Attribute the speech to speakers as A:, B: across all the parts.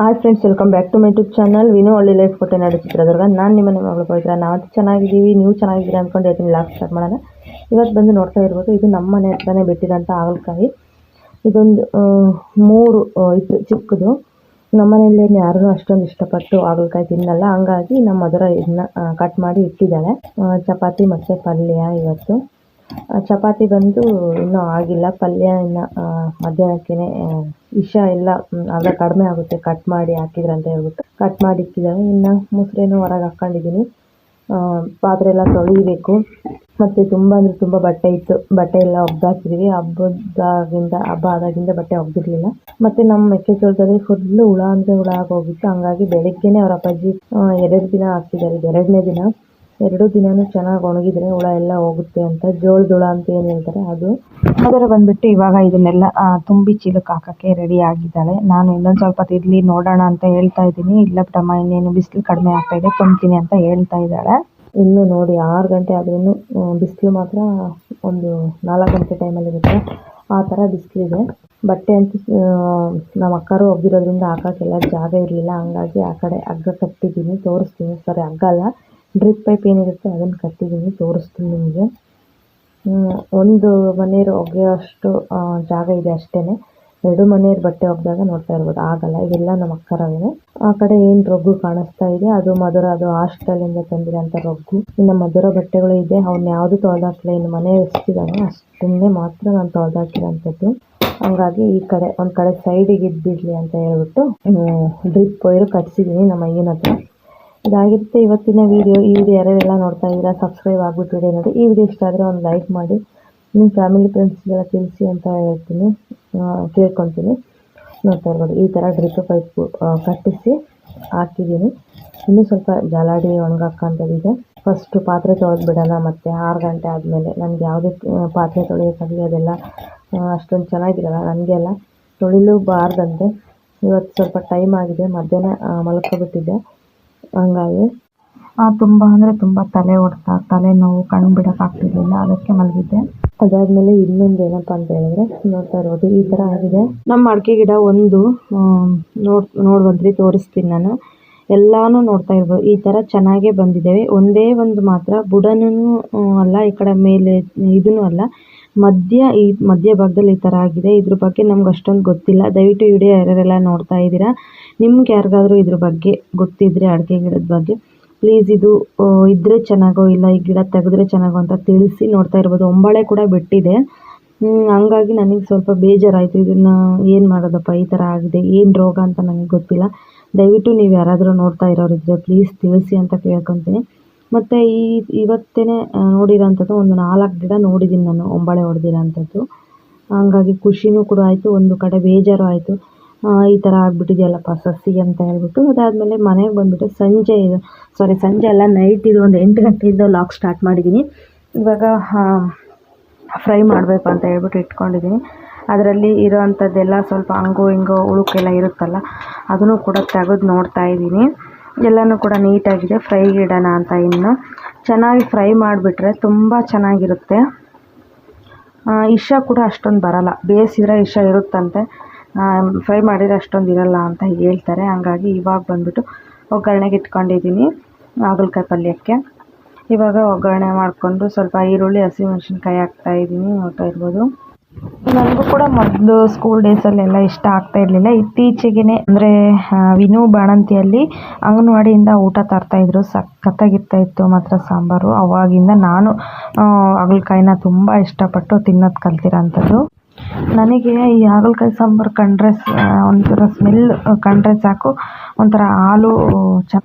A: Hi friends welcome back to my YouTube channel Vinu ಒಳ್ಳೆ life ಕೊಟ್ಟೆ ನಡೆಸಿ ಚಿತ್ರದುರ್ಗ ನಾನು ನಿಮ್ಮ ನಿಮ್ಮ ಮಗಳು ಪವಿತ್ರ. ನಾವು ಚೆನ್ನಾಗಿದ್ದೀವಿ, ನೀವು ಚೆನ್ನಾಗಿದ್ದೀರಾ ಅಂದ್ಕೊಂಡು ಹೇಳ್ತೀನಿ ಲಾಸ್ಟ್ ಸ್ಟಾರ್ಟ್ ಮಾಡೋಣ. ಇವತ್ತು ಬಂದು ನೋಡ್ತಾ ಇರ್ಬೋದು ಇದು ನಮ್ಮ ಮನೆ ಹತ್ರನೇ ಬಿಟ್ಟಿರೋಂಥ ಹಾಗಲಕಾಯಿ. ಇದೊಂದು ಮೂರು ಇದು ಚಿಕ್ಕದು. ನಮ್ಮ ಮನೆಯಲ್ಲಿ ಯಾರೂ ಅಷ್ಟೊಂದು ಇಷ್ಟಪಟ್ಟು ಹಾಗಲಕಾಯಿ ತಿನ್ನಲ್ಲ. ಹಂಗಾಗಿ ನಮ್ಮ ಅದರ ಇದನ್ನ ಕಟ್ ಮಾಡಿ ಇಟ್ಟಿದ್ದಾಳೆ. ಚಪಾತಿ ಮತ್ತು ಪಲ್ಯ ಇವತ್ತು. ಚಪಾತಿ ಬಂದು ಇನ್ನೂ ಆಗಿಲ್ಲ. ಪಲ್ಯ ಇನ್ನು ಮಧ್ಯಾಹ್ನಕ್ಕೇ ಇಶ ಎಲ್ಲ ಆಗ ಕಡಿಮೆ ಆಗುತ್ತೆ. ಕಟ್ ಮಾಡಿ ಹಾಕಿದ್ರೆ ಅಂತ ಹೇಳ್ಬಿಟ್ಟು. ಕಟ್ ಮಾಡಿ ಇಟ್ಟಿದ್ದಾಳೆ ಇನ್ನು ಮೊಸರೇನು ಹೊರಗೆ ಹಾಕ್ಕೊಂಡಿದ್ದೀನಿ ಪಾತ್ರೆ ಎಲ್ಲ ತೊಳಿಬೇಕು. ಮತ್ತು ತುಂಬ ಅಂದರೆ ತುಂಬ ಬಟ್ಟೆ ಇತ್ತು. ಬಟ್ಟೆ ಎಲ್ಲ ಒಗ್ದಾಕಿದ್ವಿ ಹಬ್ಬದಾಗಿಂದ, ಹಬ್ಬ ಆದಾಗಿಂದ ಬಟ್ಟೆ ಒಗ್ದಿರಲಿಲ್ಲ. ಮತ್ತು ನಮ್ಮ ಮೆಕ್ಕೆಜೋಳದಲ್ಲಿ ಫುಲ್ಲು ಹುಳ ಅಂದರೆ ಹುಳ ಆಗೋಗಿತ್ತು ಹಂಗಾಗಿ ಬೆಳಗ್ಗೆನೇ ಅವರ ಅಪ್ಪಾಜಿ ಎರಡು ದಿನ ಹಾಕ್ತಿದ್ದಾರೆ. ಎರಡನೇ ದಿನ. ಎರಡು ದಿನನೂ ಚೆನ್ನಾಗಿ ಒಣಗಿದ್ರೆ ಹುಳ ಎಲ್ಲ ಹೋಗುತ್ತೆ ಅಂತ ಜೋಳದ ಹುಳ ಅಂತ ಏನು ಹೇಳ್ತಾರೆ ಅದು. ಅದರ ಬಂದ್ಬಿಟ್ಟು ಇವಾಗ ಇದನ್ನೆಲ್ಲ ತುಂಬಿ ಚೀಲಕ್ಕೆ ಹಾಕೋಕ್ಕೆ ರೆಡಿ ಆಗಿದ್ದಾಳೆ. ನಾನು ಇನ್ನೊಂದು ಸ್ವಲ್ಪ ಹೊತ್ತು ಇರಲಿ ನೋಡೋಣ ಅಂತ ಹೇಳ್ತಾ ಇದ್ದೀನಿ. ಇಲ್ಲ ಪ್ರಮ ಇನ್ನೇನು ಬಿಸಿಲು ಕಡಿಮೆ ಆಗ್ತಾ ಇದೆ ತುಂಬ್ತೀನಿ ಅಂತ ಹೇಳ್ತಾ ಇದ್ದಾಳೆ. ಇನ್ನು ನೋಡಿ ಆರು ಗಂಟೆ ಆದ್ರೂ ಬಿಸಿಲು ಮಾತ್ರ ಒಂದು ನಾಲ್ಕು ಗಂಟೆ ಟೈಮಲ್ಲಿ ಇರುತ್ತೆ. ಆ ಥರ ಬಿಸಿಲಿದೆ. ಬಟ್ಟೆ ಅಂತ ನಮ್ಮ ಅಕ್ಕರು ಒಗ್ದಿರೋದ್ರಿಂದ ಹಾಕೋಕ್ಕೆಲ್ಲ ಜಾಗ ಇರಲಿಲ್ಲ. ಹಂಗಾಗಿ ಆ ಕಡೆ ಹಗ್ಗ ಕಟ್ಟಿದ್ದೀನಿ ತೋರಿಸ್ತೀನಿ. ಸರಿ ಹಗ್ಗ ಅಲ್ಲ. ಡ್ರಿಪ್ ಪೈಪ್ ಏನಿರುತ್ತೆ ಅದನ್ನು ಕಟ್ಟಿದ್ದೀನಿ, ತೋರಿಸ್ತೀನಿ ನಿಮಗೆ. ಒಂದು ಮನೆಯವ್ರು ಒಗೆಯೋಷ್ಟು ಜಾಗ ಇದೆ ಅಷ್ಟೇ ಎರಡು ಮನೆಯವ್ರ ಬಟ್ಟೆ ಒಗೆದಾಗ ನೋಡ್ತಾ ಇರ್ಬೋದು, ಆಗಲ್ಲ ಇದೆಲ್ಲ ನಮ್ಮ ಅಕ್ಕರವೇ ಆ ಕಡೆ ಏನು ರೊಗ್ಗು ಕಾಣಿಸ್ತಾ ಇದೆ, ಅದು ಮಧುರ, ಅದು ಹಾಸ್ಟೆಲಿಂದ ತಂದಿರೋಂಥ ರೊಗ್ಗು. ಇನ್ನು ಮಧುರ ಬಟ್ಟೆಗಳು ಇದೆ, ಅವ್ನ ಯಾವುದು ತೊಳೆದಾಕಿಲ್ಲ ಇನ್ನು ಮನೆ ಎಷ್ಟಿದಾನೆ ಅಷ್ಟನ್ನೇ ಮಾತ್ರ ನಾನು ತೊಳೆದಾಕಿರೋಂಥದ್ದು. ಹಂಗಾಗಿ ಈ ಕಡೆ, ಒಂದು ಕಡೆ ಸೈಡಿಗೆ ಇದ್ಬಿಡ್ಲಿ ಅಂತ ಹೇಳ್ಬಿಟ್ಟು ಡ್ರಿಪ್ ಪೈರು ಕಟ್ಸಿದ್ದೀನಿ ನಮ್ಮ ಅಯ್ಯನ ಹತ್ರ. ಇದಾಗಿರುತ್ತೆ. ಇವತ್ತಿನ ವಿಡಿಯೋ ಈ ವಿಡಿಯೋ ಯಾರ್ಯಾರೆಲ್ಲ ನೋಡ್ತಾ ಇದ್ದೀರಾ ಸಬ್ಸ್ಕ್ರೈಬ್ ಆಗ್ಬಿಟ್ಟು ವಿಡಿಯೋ ನೋಡಿ ಈ ವಿಡಿಯೋ ಇಷ್ಟ ಆದರೆ ಒಂದು ಲೈಕ್ ಮಾಡಿ. ನಿಮ್ಮ ಫ್ಯಾಮಿಲಿ ಫ್ರೆಂಡ್ಸ್ಗೆಲ್ಲ ತಿಳಿಸಿ ಅಂತ ಹೇಳ್ತೀನಿ. ಕೇಳ್ಕೊತೀನಿ ನೋಡ್ತಾ ಇರ್ಬೋದು. ಈ ಥರ ಡ್ರಿಪ್ ಪೈಪ್ ಕಟ್ಟಿಸಿ ಹಾಕಿದ್ದೀನಿ. ಇನ್ನೂ ಸ್ವಲ್ಪ ಜಾಲಾಡಿ ಒಣಗಾಕಂಥದ್ದಿದೆ ಫಸ್ಟು ಪಾತ್ರೆ ತೊಳೆದ್ಬಿಡೋಣ ಮತ್ತು ಆರು ಗಂಟೆ ಆದಮೇಲೆ. ನನಗೆ ಯಾವುದೇ ಪಾತ್ರೆ ತೊಳೆಯೋಕ್ಕಾಗಲಿ ಅದೆಲ್ಲ ಅಷ್ಟೊಂದು ಚೆನ್ನಾಗಿರಲ್ಲ ನನಗೆಲ್ಲ ತೊಳಿಲೂಬಾರ್ದಂತೆ. ಇವತ್ತು ಸ್ವಲ್ಪ ಟೈಮ್ ಆಗಿದೆ. ಮಧ್ಯಾಹ್ನ ಮಲ್ಕೊಬಿಟ್ಟಿದ್ದೆ. ಹಂಗಾಗಿ ತುಂಬ ಅಂದರೆ ತುಂಬ ತಲೆ ಹೊಡ್ತಾ ತಲೆನೋವು ಕಣ್ಣು ಬಿಡೋಕ್ಕಾಗ್ತಿರ್ಲಿಲ್ಲ, ಅದಕ್ಕೆ ಮಲಗಿದ್ದೆ. ಅದಾದಮೇಲೆ ಇನ್ನೊಂದು ಏನಪ್ಪ ಅಂತ ಹೇಳಿದ್ರೆ, ನೋಡ್ತಾ ಇರೋದು, ಈ ಥರ ಆಗಿದೆ. ನಮ್ಮ ಅಡಿಕೆ ಗಿಡ ಒಂದು ನೋಡ್ ನೋಡ್ಬಂದ್ರಿ ತೋರಿಸ್ತೀನಿ ನಾನು. ಎಲ್ಲಾನು ನೋಡ್ತಾ ಇರ್ಬೋದು. ಈ ಥರ ಚೆನ್ನಾಗೇ ಬಂದಿದ್ದೇವೆ. ಒಂದೇ ಒಂದು ಮಾತ್ರ ಬುಡನೂ ಅಲ್ಲ, ಈ ಕಡೆ ಮೇಲೆ, ಇದೂ ಅಲ್ಲ. ಮಧ್ಯ ಈ ಮಧ್ಯ ಭಾಗದಲ್ಲಿ ಈ ಥರ ಆಗಿದೆ. ಇದ್ರ ಬಗ್ಗೆ ನಮ್ಗೆ ಅಷ್ಟೊಂದು ಗೊತ್ತಿಲ್ಲ. ದಯವಿಟ್ಟು ವಿಡಿಯೋ ಯಾರ್ಯಾರೆಲ್ಲ ನೋಡ್ತಾ ಇದ್ದೀರಾ, ನಿಮ್ಗೆ ಯಾರಿಗಾದ್ರೂ ಇದ್ರ ಬಗ್ಗೆ ಗೊತ್ತಿದ್ರೆ, ಅಡುಗೆ ಗಿಡದ ಬಗ್ಗೆ ಪ್ಲೀಸ್ ಇದು ಇದ್ರೆ ಚೆನ್ನಾಗೋ ಇಲ್ಲ, ಈ ಗಿಡ ತೆಗೆದ್ರೆ ಚೆನ್ನಾಗೋ ಅಂತ ತಿಳಿಸಿ ನೋಡ್ತಾ ಇರ್ಬೋದು. ಒಂಬಳೆ ಕೂಡ ಬಿಟ್ಟಿದೆ. ಹಂಗಾಗಿ ನನಗೆ ಸ್ವಲ್ಪ ಬೇಜಾರಾಯಿತು. ಇದನ್ನು ಏನು ಮಾಡೋದಪ್ಪ, ಈ ಥರ ಆಗಿದೆ, ಏನು ರೋಗ ಅಂತ ನನಗೆ ಗೊತ್ತಿಲ್ಲ. ದಯವಿಟ್ಟು ನೀವು ಯಾರಾದರೂ ನೋಡ್ತಾ ಇರೋರಿದ್ರೆ ಪ್ಲೀಸ್ ತಿಳಿಸಿ ಅಂತ ಕೇಳ್ಕೊತೀನಿ. ಮತ್ತು ಈ ಇವತ್ತೇ ನೋಡಿರೋಂಥದ್ದು ಒಂದು ನಾಲ್ಕು ಗಿಡ ನೋಡಿದ್ದೀನಿ ನಾನು, ಒಂಬಳೆ ಹೊಡೆದಿರೋಂಥದ್ದು. ಹಂಗಾಗಿ ಖುಷಿನೂ ಕೂಡ ಆಯಿತು, ಒಂದು ಕಡೆ ಬೇಜಾರು ಆಯಿತು. ಈ ಥರ ಆಗಿಬಿಟ್ಟಿದೆಯಲ್ಲಪ್ಪ ಸಸಿ ಅಂತ ಹೇಳ್ಬಿಟ್ಟು, ಅದಾದಮೇಲೆ ಮನೆಗೆ ಬಂದುಬಿಟ್ಟು ಸಂಜೆ ಸಾರಿ ಸಂಜೆ ಅಲ್ಲ ನೈಟ್ ಇದು ಒಂದು ಎಂಟು ಗಂಟೆಯಿಂದ ಲಾಕ್ ಸ್ಟಾರ್ಟ್ ಮಾಡಿದ್ದೀನಿ. ಇವಾಗ ಫ್ರೈ ಮಾಡಬೇಕು ಅಂತ ಹೇಳ್ಬಿಟ್ಟು ಇಟ್ಕೊಂಡಿದ್ದೀನಿ. ಅದರಲ್ಲಿ ಇರೋವಂಥದ್ದೆಲ್ಲ ಸ್ವಲ್ಪ ಹಂಗೋ ಹಿಂಗೋ ಉಳುಕೆಲ್ಲ ಇರುತ್ತಲ್ಲ, ಅದನ್ನು ಕೂಡ ತೆಗೆದು ನೋಡ್ತಾ ಇದ್ದೀನಿ. ಎಲ್ಲನೂ ಕೂಡ ನೀಟಾಗಿದೆ. ಫ್ರೈಗೆ ಇಡೋಣ ಅಂತ ಇನ್ನು. ಚೆನ್ನಾಗಿ ಫ್ರೈ ಮಾಡಿಬಿಟ್ರೆ ತುಂಬ ಚೆನ್ನಾಗಿರುತ್ತೆ. ಇಷ ಕೂಡ ಅಷ್ಟೊಂದು ಬರಲ್ಲ. ಬೇಯಿಸಿದ್ರೆ ಇಷ ಇರುತ್ತಂತೆ. ಫ್ರೈ ಮಾಡಿದ್ರೆ ಅಷ್ಟೊಂದು ಇರಲ್ಲ ಅಂತ ಹೇಳ್ತಾರೆ. ಹಾಗಾಗಿ ಇವಾಗ ಬಂದ್ಬಿಟ್ಟು ಒಗ್ಗರಣೆಗೆ ಇಟ್ಕೊಂಡಿದ್ದೀನಿ ಹಾಗಲಕಾಯಿ ಪಲ್ಯಕ್ಕೆ. ಇವಾಗ ಒಗ್ಗರಣೆ ಮಾಡಿಕೊಂಡು ಸ್ವಲ್ಪ ಈರುಳ್ಳಿ ಹಸಿಮೆಣ್ಸಿನ್ಕಾಯಿ ಹಾಕ್ತಾಯಿದ್ದೀನಿ ನೋಡ್ತಾ ಇರ್ಬೋದು. ನನಗೂ ಕೂಡ ಮೊದಲು ಸ್ಕೂಲ್ ಡೇಸಲ್ಲೆಲ್ಲ ಇಷ್ಟ ಆಗ್ತಾ ಇರಲಿಲ್ಲ. ಇತ್ತೀಚೆಗೆ ಅಂದರೆ ವಿನು ಬಾಣಂತಿಯಲ್ಲಿ ಅಂಗನವಾಡಿಯಿಂದ ಊಟ ತರ್ತಾಯಿದ್ರು ಸಖತ್ತಾಗಿರ್ತಾ ಇತ್ತು ಮಾತ್ರ ಸಾಂಬಾರು. ಅವಾಗಿಂದ ನಾನು ಹಾಗಲಕಾಯಿನ ತುಂಬ ಇಷ್ಟಪಟ್ಟು ತಿನ್ನೋದು ಕಲ್ತಿರೋಂಥದ್ದು. ನನಗೆ ಈ ಹಾಗಲಕಾಯಿ ಸಾಂಬಾರು ಕಂಡ್ರೆ ಒಂಥರ ಸ್ಮೆಲ್ ಕಂಡ್ರೆ ಸಾಕು. ಒಂಥರ ಹಾಲು, ಚ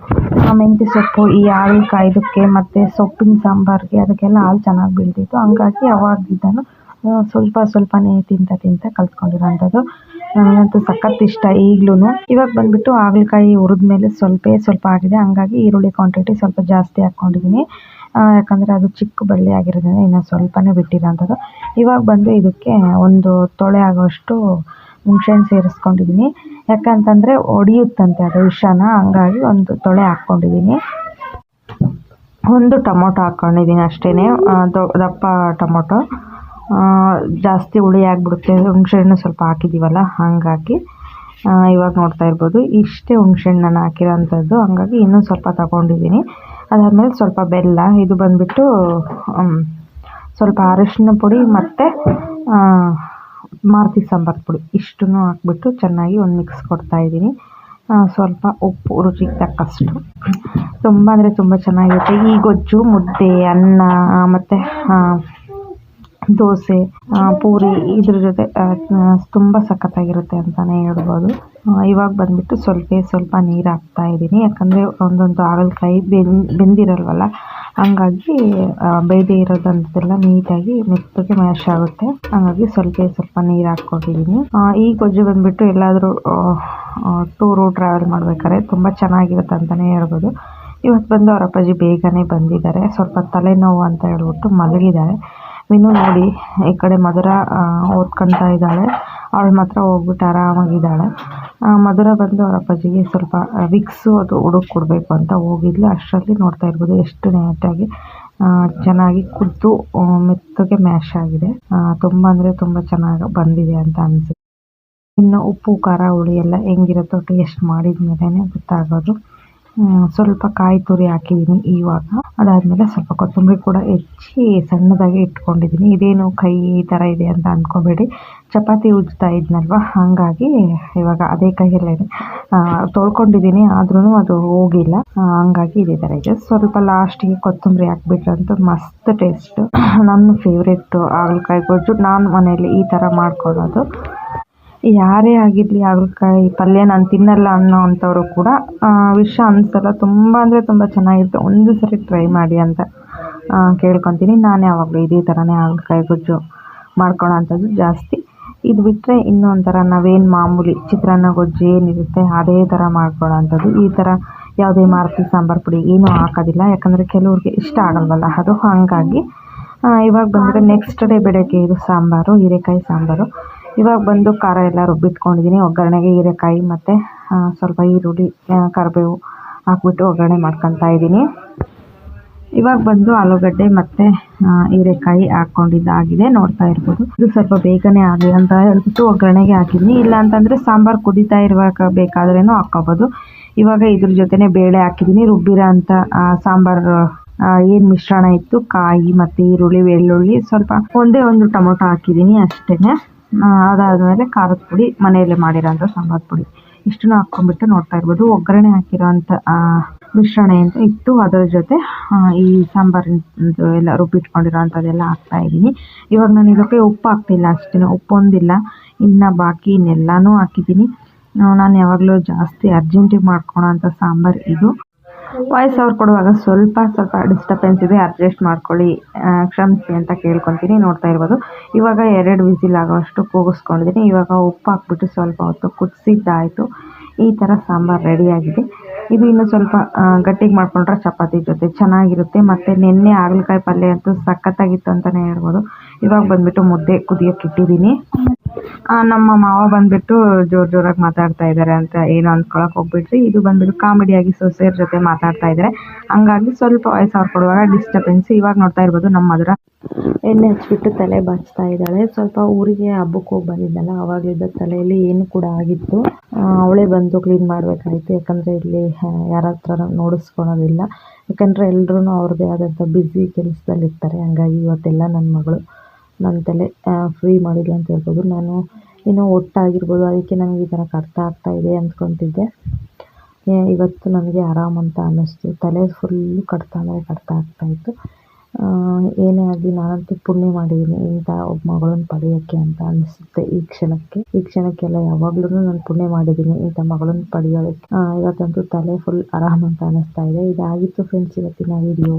A: ಮೆಂತ್ಯ ಸೊಪ್ಪು, ಈ ಹಾಗಲಕಾಯ್ದಕ್ಕೆ ಮತ್ತು ಸೊಪ್ಪಿನ ಸಾಂಬಾರಿಗೆ ಅದಕ್ಕೆಲ್ಲ ಹಾಲು ಚೆನ್ನಾಗಿ ಬೀಳ್ತಿತ್ತು. ಹಂಗಾಗಿ ಅವಾಗಿದ್ದಾನು ಸ್ವಲ್ಪ ಸ್ವಲ್ಪನೇ ತಿಂತ ತಿಂತ ಕಲ್ತ್ಕೊಂಡಿರೋಂಥದ್ದು. ನನಗಂತೂ ಸಖತ್ ಇಷ್ಟ ಈಗ್ಲೂ ಇವಾಗ ಬಂದ್ಬಿಟ್ಟು ಹಾಗಲಕಾಯಿ ಹುರಿದ್ಮೇಲೆ ಸ್ವಲ್ಪ ಸ್ವಲ್ಪ ಆಗಿದೆ. ಹಂಗಾಗಿ ಈರುಳ್ಳಿ ಕ್ವಾಂಟಿಟಿ ಸ್ವಲ್ಪ ಜಾಸ್ತಿ ಹಾಕ್ಕೊಂಡಿದ್ದೀನಿ ಯಾಕಂದರೆ ಅದು ಚಿಕ್ಕ ಬಳ್ಳಿ ಆಗಿರೋದ್ರಿಂದ ಇನ್ನು ಸ್ವಲ್ಪನೇ ಬಿಟ್ಟಿರೋಂಥದ್ದು. ಇವಾಗ ಬಂದು ಇದಕ್ಕೆ ಒಂದು ತೊಳೆ ಆಗೋಷ್ಟು ಹುಣ್ಸೆಹಣ್ಣು ಸೇರಿಸ್ಕೊಂಡಿದ್ದೀನಿ ಯಾಕಂತಂದರೆ ಒಡೆಯುತ್ತಂತೆ ಅದು ವಿಷನ. ಹಂಗಾಗಿ ಒಂದು ತೊಳೆ ಹಾಕ್ಕೊಂಡಿದ್ದೀನಿ ಒಂದು ಟೊಮೊಟೊ ಹಾಕ್ಕೊಂಡಿದ್ದೀನಿ ಅಷ್ಟೇ ದಪ್ಪ ಟೊಮೊಟೊ. ಜಾಸ್ತಿ ಹುಳಿ ಆಗಿಬಿಡುತ್ತೆ. ಹುಣಸೆ ಹಣ್ಣು ಸ್ವಲ್ಪ ಹಾಕಿದ್ದೀವಲ್ಲ ಹಾಗಾಗಿ ಇವಾಗ ನೋಡ್ತಾ ಇರ್ಬೋದು. ಇಷ್ಟೇ ಹುಣಸೆ ಹಣ್ಣನ್ನು ಹಾಕಿರೋ ಹಾಕಿರೋಂಥದ್ದು. ಹಂಗಾಗಿ ಇನ್ನೂ ಸ್ವಲ್ಪ ತಗೊಂಡಿದ್ದೀನಿ. ಅದಾದಮೇಲೆ ಸ್ವಲ್ಪ ಬೆಲ್ಲ, ಇದು ಬಂದುಬಿಟ್ಟು ಸ್ವಲ್ಪ ಅರಿಶಿನ ಪುಡಿ ಮತ್ತು ಮಾರುತಿ ಸಾಂಬಾರು ಪುಡಿ. ಇಷ್ಟನ್ನು ಹಾಕ್ಬಿಟ್ಟು ಚೆನ್ನಾಗಿ ಒಂದು ಮಿಕ್ಸ್ ಕೊಡ್ತಾ ಇದ್ದೀನಿ. ಸ್ವಲ್ಪ ಉಪ್ಪು, ರುಚಿಗೆ ತಕ್ಕಷ್ಟು. ತುಂಬ ಅಂದರೆ ತುಂಬ ಚೆನ್ನಾಗಿರುತ್ತೆ. ಈ ಗೊಜ್ಜು, ಮುದ್ದೆ, ಅನ್ನ ಮತ್ತು ದೋಸೆ ಪೂರಿ ಇದ್ರ ಜೊತೆ ತುಂಬ ಸಖತ್ತಾಗಿರುತ್ತೆ ಅಂತಲೇ ಹೇಳ್ಬೋದು. ಇವಾಗ ಬಂದುಬಿಟ್ಟು ಸ್ವಲ್ಪ ಸ್ವಲ್ಪ ನೀರು ಹಾಕ್ತಾ ಇದ್ದೀನಿ. ಯಾಕಂದರೆ ಒಂದೊಂದು ಹಾಗಲಕಾಯಿ ಬೆನ್ ಬೆಂದಿರಲ್ವಲ್ಲ, ಹಂಗಾಗಿ ಬೇಯದೇ ಇರೋದಂತೆಲ್ಲ ನೀಟಾಗಿ ಮೆತ್ತಗೆ ಮ್ಯಾಶ್ ಆಗುತ್ತೆ. ಹಾಗಾಗಿ ಸ್ವಲ್ಪ ಸ್ವಲ್ಪ ನೀರು ಹಾಕ್ಕೊಂಡಿದ್ದೀನಿ. ಈ ಗೊಜ್ಜು ಬಂದುಬಿಟ್ಟು ಎಲ್ಲಾದರೂ ಟೂರು ಟ್ರಾವೆಲ್ ಮಾಡ್ಬೇಕಾದ್ರೆ ತುಂಬ ಚೆನ್ನಾಗಿರುತ್ತೆ ಅಂತಲೇ ಹೇಳ್ಬೋದು. ಇವತ್ತು ಬಂದು ಅವರ ಅಪ್ಪಾಜಿ ಬೇಗನೆ ಬಂದಿದ್ದಾರೆ. ಸ್ವಲ್ಪ ತಲೆನೋವು ಅಂತ ಹೇಳ್ಬಿಟ್ಟು ಮಲಗಿದ್ದಾರೆ. ವಿನು ನೋಡಿ, ಈ ಕಡೆ ಮಧುರ ಓದ್ಕೊತಾ ಇದ್ದಾಳೆ. ಅವಳು ಮಾತ್ರ ಹೋಗ್ಬಿಟ್ಟು ಆರಾಮಾಗಿದ್ದಾಳೆ. ಮಧುರ ಬಂದು ಅವ್ರ ಅಪ್ಪಾಜಿಗೆ ಸ್ವಲ್ಪ ವಿಕ್ಸು ಅದು ಹುಡುಕ್ ಕೊಡಬೇಕು ಅಂತ ಹೋಗಿದ್ಲು. ಅಷ್ಟರಲ್ಲಿ ನೋಡ್ತಾ ಇರ್ಬೋದು ಎಷ್ಟು ನೀಟಾಗಿ ಚೆನ್ನಾಗಿ ಕುದ್ದು ಮೆತ್ತಗೆ ಮ್ಯಾಶ್ ಆಗಿದೆ. ತುಂಬ ಅಂದರೆ ತುಂಬ ಚೆನ್ನಾಗಿ ಬಂದಿದೆ ಅಂತ ಅನಿಸುತ್ತೆ. ಇನ್ನು ಉಪ್ಪು, ಖಾರ, ಹುಳಿ ಎಲ್ಲ ಹೆಂಗಿರುತ್ತೋ ಟೇಸ್ಟ್ ಮಾಡಿದ ಮೇಲೇ ಗೊತ್ತಾಗೋದು. ಸ್ವಲ್ಪ ಕಾಯಿ ತುರಿ ಹಾಕಿದ್ದೀನಿ ಇವಾಗ. ಅದಾದ್ಮೇಲೆ ಸ್ವಲ್ಪ ಕೊತ್ತಂಬರಿ ಕೂಡ ಹೆಚ್ಚಿ ಸಣ್ಣದಾಗಿ ಇಟ್ಕೊಂಡಿದ್ದೀನಿ ಇದೇನು ಕೈ ಈ ಥರ ಇದೆ ಅಂತ ಅಂದ್ಕೋಬೇಡಿ ಚಪಾತಿ ಉಜ್ತಾ ಇದ್ನಲ್ವ? ಹಾಗಾಗಿ ಇವಾಗ ಅದೇ ಕೈಯಲ್ಲೇ ತೊಳ್ಕೊಂಡಿದ್ದೀನಿ ಆದ್ರೂ ಅದು ಹೋಗಿಲ್ಲ. ಹಂಗಾಗಿ ಇದೇ ಥರ ಇದೆ. ಸ್ವಲ್ಪ ಲಾಸ್ಟಿಗೆ ಕೊತ್ತಂಬರಿ ಹಾಕ್ಬಿಟ್ರಂತೂ ಮಸ್ತ್ ಟೇಸ್ಟ್. ನನ್ನ ಫೇವ್ರೆಟ್ಟು ಹಾಗಲಕಾಯಿ ಗೊಜ್ಜು. ನಾನು ಮನೇಲಿ ಈ ಥರ ಮಾಡ್ಕೊಳ್ಳೋದು. ಯಾರೇ ಆಗಿರಲಿ ಹಾಗಲಕಾಯಿ ಪಲ್ಯ ನಾನು ತಿನ್ನಲ್ಲ ಅನ್ನೋ ಅಂಥವರು ಕೂಡ ವಿಷ ಅನ್ಸಲ್ಲ. ತುಂಬ ಅಂದರೆ ತುಂಬ ಚೆನ್ನಾಗಿರುತ್ತೆ. ಒಂದು ಸರಿ ಟ್ರೈ ಮಾಡಿ ಅಂತ ಕೇಳ್ಕೊತೀನಿ. ನಾನು ಯಾವಾಗಲೂ ಇದೇ ಥರನೇ ಹಾಗಲಕಾಯಿ ಗೊಜ್ಜು ಮಾಡ್ಕೊಳ್ಳೋ ಅಂಥದ್ದು ಜಾಸ್ತಿ. ಇದು ಬಿಟ್ಟರೆ ಇನ್ನೊಂಥರ ನಾವೇನು ಮಾಮೂಲಿ ಚಿತ್ರಾನ್ನ ಗೊಜ್ಜು ಏನಿರುತ್ತೆ ಅದೇ ಥರ ಮಾಡ್ಕೊಳ್ಳೋ ಅಂಥದ್ದು. ಈ ಥರ ಯಾವುದೇ ಮಾರುತಿ ಸಾಂಬಾರು ಪುಡಿ ಏನೂ ಹಾಕೋದಿಲ್ಲ. ಯಾಕಂದರೆ ಕೆಲವ್ರಿಗೆ ಇಷ್ಟ ಆಗಲ್ವಲ್ಲ. ಅದು ಹಾಗಾಗಿ ಇವಾಗ ಬಂದರೆ ನೆಕ್ಸ್ಟ್ ಡೇ ಬೆಳಗ್ಗೆ ಇದು ಸಾಂಬಾರು, ಹೀರೆಕಾಯಿ ಸಾಂಬಾರು. ಇವಾಗ ಬಂದು ಖಾರ ಎಲ್ಲ ರುಬ್ಬಿಟ್ಕೊಂಡಿದ್ದೀನಿ ಒಗ್ಗರಣೆಗೆ ಹೀರೆಕಾಯಿ ಮತ್ತು ಸ್ವಲ್ಪ ಈರುಳ್ಳಿ ಕರಿಬೇವು ಹಾಕ್ಬಿಟ್ಟು ಒಗ್ಗರಣೆ ಮಾಡ್ಕೊತಾ ಇದ್ದೀನಿ ಇವಾಗ ಬಂದು ಆಲೂಗಡ್ಡೆ ಮತ್ತು ಹೀರೆಕಾಯಿ ಹಾಕ್ಕೊಂಡಿದ್ದಾಗಿದೆ. ನೋಡ್ತಾ ಇರ್ಬೋದು. ಇದು ಸ್ವಲ್ಪ ಬೇಗನೆ ಆಗಲಿ ಅಂತ ಹೇಳ್ಬಿಟ್ಟು ಒಗ್ಗರಣೆಗೆ ಹಾಕಿದ್ದೀನಿ ಇಲ್ಲ ಅಂತಂದರೆ ಸಾಂಬಾರು ಕುದೀತಾ ಇರುವಾಗ ಬೇಕಾದ್ರೂ ಹಾಕ್ಕೋಬೋದು. ಇವಾಗ ಇದ್ರ ಜೊತೆನೇ ಬೇಳೆ ಹಾಕಿದ್ದೀನಿ ರುಬ್ಬಿರೋ ಅಂಥ ಸಾಂಬಾರು ಏನು ಮಿಶ್ರಣ ಇತ್ತು, ಕಾಯಿ ಮತ್ತು ಈರುಳ್ಳಿ, ಬೆಳ್ಳುಳ್ಳಿ, ಸ್ವಲ್ಪ ಒಂದೇ ಒಂದು ಟೊಮೊಟೊ ಹಾಕಿದ್ದೀನಿ ಅಷ್ಟೇ ಅದಾದಮೇಲೆ ಖಾರದ ಪುಡಿ, ಮನೆಯಲ್ಲೇ ಮಾಡಿರೋಂಥ ಸಾಂಬಾರು ಪುಡಿ. ಇಷ್ಟನ್ನೂ ಹಾಕ್ಕೊಂಬಿಟ್ಟು ನೋಡ್ತಾ ಇರ್ಬೋದು. ಒಗ್ಗರಣೆ ಹಾಕಿರೋಂಥ ಮಿಶ್ರಣ ಅಂತ ಇತ್ತು ಅದರ ಜೊತೆ ಈ ಸಾಂಬಾರಿಂದು ಎಲ್ಲ ರುಬ್ಬಿಟ್ಕೊಂಡಿರೋ ಅಂಥದ್ದೆಲ್ಲ ಹಾಕ್ತಾ ಇದ್ದೀನಿ. ಇವಾಗ ನಾನು ಇದಕ್ಕೆ ಉಪ್ಪು ಹಾಕ್ತಿಲ್ಲ ಅಷ್ಟೇ ಉಪ್ಪೊಂದಿಲ್ಲ ಇನ್ನು ಬಾಕಿ ಇನ್ನೆಲ್ಲನೂ ಹಾಕಿದ್ದೀನಿ. ನಾನು ಯಾವಾಗಲೂ ಜಾಸ್ತಿ ಅರ್ಜೆಂಟಿಗೆ ಮಾಡ್ಕೊಳೋ ಸಾಂಬಾರು ಇದು. ವಾಯ್ಸ್ ಅವ್ರು ಕೊಡುವಾಗ ಸ್ವಲ್ಪ ಸ್ವಲ್ಪ ಡಿಸ್ಟರ್ಬೆನ್ಸ್ ಇದೆ ಅಡ್ಜಸ್ಟ್ ಮಾಡ್ಕೊಳ್ಳಿ ಕ್ಷಮಿಸಿ ಅಂತ ಕೇಳ್ಕೊತೀನಿ, ನೋಡ್ತಾ ಇರ್ಬೋದು. ಇವಾಗ ಎರಡು ವಿಸಿಲ್ ಆಗೋಷ್ಟು ಕೂಗಿಸ್ಕೊಂಡಿದ್ದೀನಿ. ಇವಾಗ ಉಪ್ಪು ಹಾಕ್ಬಿಟ್ಟು ಸ್ವಲ್ಪ ಹೊತ್ತು ಕುದಿಸಿದ್ದಾಯಿತು. ಈ ಥರ ಸಾಂಬಾರು ರೆಡಿಯಾಗಿದೆ. ಇದು ಇನ್ನೂ ಸ್ವಲ್ಪ ಗಟ್ಟಿಗೆ ಮಾಡಿಕೊಂಡ್ರೆ ಚಪಾತಿ ಜೊತೆ ಚೆನ್ನಾಗಿರುತ್ತೆ. ಮತ್ತು ನೆನ್ನೆ ಹಾಗಲಕಾಯಿ ಪಲ್ಯ ಅಂತೂ ಸಖತ್ತಾಗಿತ್ತು ಅಂತಲೇ ಹೇಳ್ಬೋದು. ಇವಾಗ ಬಂದ್ಬಿಟ್ಟು ಮುದ್ದೆ ಕುದಿಯೋಕೆ ಇಟ್ಟಿದ್ದೀನಿ. ನಮ್ಮ ಮಾವ ಬಂದ್ಬಿಟ್ಟು ಜೋರ್ ಜೋರಾಗಿ ಮಾತಾಡ್ತಾ ಇದ್ದಾರೆ ಅಂತ ಏನು ಅಂದ್ಕೊಳಕ್ಕೆ ಹೋಗ್ಬಿಟ್ರಿ. ಇದು ಬಂದ್ಬಿಟ್ಟು ಕಾಮಿಡಿಯಾಗಿ ಸೊಸೆಯರ ಜೊತೆ ಮಾತಾಡ್ತಾ ಇದ್ದಾರೆ ಹಂಗಾಗಿ ಸ್ವಲ್ಪ ವಾಯ್ಸ್ ಅವ್ರು ಕೊಡುವಾಗ ಡಿಸ್ಟರ್ಬೆನ್ಸ್ ಇವಾಗ ನೋಡ್ತಾ ಇರ್ಬೋದು ನಮ್ಮ ಮಧುರ ಎಣ್ಣೆ ಹಚ್ಬಿಟ್ಟು ತಲೆ ಬಾಚ್ತಾ ಇದ್ದಾಳೆ. ಸ್ವಲ್ಪ ಊರಿಗೆ ಹಬ್ಬಕ್ಕೆ ಹೋಗಿ ಬಂದಿದ್ದಲ್ಲ ಅವಾಗಲಿದ್ದ ತಲೆಯಲ್ಲಿ ಏನು ಕೂಡ ಆಗಿತ್ತು. ಅವಳೇ ಬಂದು ಕ್ಲೀನ್ ಮಾಡಬೇಕಾಯ್ತು. ಯಾಕಂದರೆ ಇಲ್ಲಿ ಯಾರ ಹತ್ರ ನೋಡಿಸ್ಕೊಳೋದಿಲ್ಲ. ಯಾಕಂದರೆ ಎಲ್ಲರೂ ಅವ್ರದ್ದೇ ಆದಂಥ ಬ್ಯುಸಿ ಕೆಲಸದಲ್ಲಿರ್ತಾರೆ. ಹಂಗಾಗಿ ಇವತ್ತೆಲ್ಲ ನನ್ನ ಮಗಳು. ನನ್ನ ತಲೆ ಫ್ರೀ ಮಾಡಿಲ್ಲ ಅಂತ ಹೇಳ್ಬೋದು. ನಾನು ಏನೋ ಒಟ್ಟಾಗಿರ್ಬೋದು, ಅದಕ್ಕೆ ನನಗೆ ಈ ಥರ ಆಗ್ತಾ ಇದೆ ಅಂದ್ಕೊತಿದ್ದೆ. ಇವತ್ತು ನನಗೆ ಆರಾಮ ಅಂತ ಅನ್ನಿಸ್ತು. ತಲೆ ಫುಲ್ಲು ಕಡ್ತ ಅಂದರೆ ಕಡ್ತ ಆಗ್ತಾಯಿತ್ತು ಏನೇ ಆಗಲಿ ನಾನಂತೂ ಪುಣ್ಯ ಮಾಡಿದ್ದೀನಿ. ಇಂಥ ಒಬ್ಬ ಮಗಳನ್ನು ಪಡೆಯೋಕ್ಕೆ ಅಂತ ಅನಿಸುತ್ತೆ ಈ ಕ್ಷಣಕ್ಕೆ. ಈ ಕ್ಷಣಕ್ಕೆಲ್ಲ ಯಾವಾಗ್ಲೂ ನಾನು ಪುಣ್ಯ ಮಾಡಿದ್ದೀನಿ ಇಂಥ ಮಗಳನ್ನು ಪಡೆಯೋದಕ್ಕೆ. ಇವತ್ತಂತೂ ತಲೆ ಫುಲ್ ಆರಾಮ ಅಂತ ಅನ್ನಿಸ್ತಾ ಇದೆ. ಇದಾಗಿತ್ತು ಫ್ರೆಂಡ್ಸ್ ಇವತ್ತಿನ ವಿಡಿಯೋ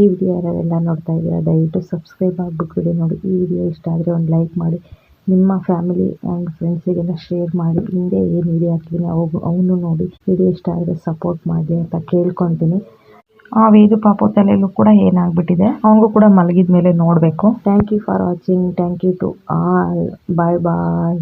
A: ಈ ವಿಡಿಯೋ ಯಾರೆಲ್ಲ ನೋಡ್ತಾ ಇದ್ದೀರಾ ದಯವಿಟ್ಟು ಸಬ್ಸ್ಕ್ರೈಬ್ ಆಗಿಬಿಟ್ಟು ವಿಡಿಯೋ ನೋಡಿ. ಈ ವಿಡಿಯೋ ಇಷ್ಟ ಆದರೆ ಒಂದು ಲೈಕ್ ಮಾಡಿ. ನಿಮ್ಮ ಫ್ಯಾಮಿಲಿ ಆ್ಯಂಡ್ ಫ್ರೆಂಡ್ಸಿಗೆಲ್ಲ ಶೇರ್ ಮಾಡಿ. ಹಿಂದೆ ಏನು ವಿಡಿಯೋ ಹಾಕಿದ್ದೀನಿ ಅವು ಅವನು ನೋಡಿ. ವಿಡಿಯೋ ಇಷ್ಟ ಆದರೆ ಸಪೋರ್ಟ್ ಮಾಡಿ ಅಂತ ಕೇಳ್ಕೊತೀನಿ. ಆ ವೇದು ಪಾಪು ತಲೆಯಲ್ಲೂ ಕೂಡ ಏನಾಗ್ಬಿಟ್ಟಿದೆ? ಅವನಿಗೂ ಕೂಡ ಮಲಗಿದ ಮೇಲೆ ನೋಡಬೇಕು. Thank you for watching thank you to all bye bye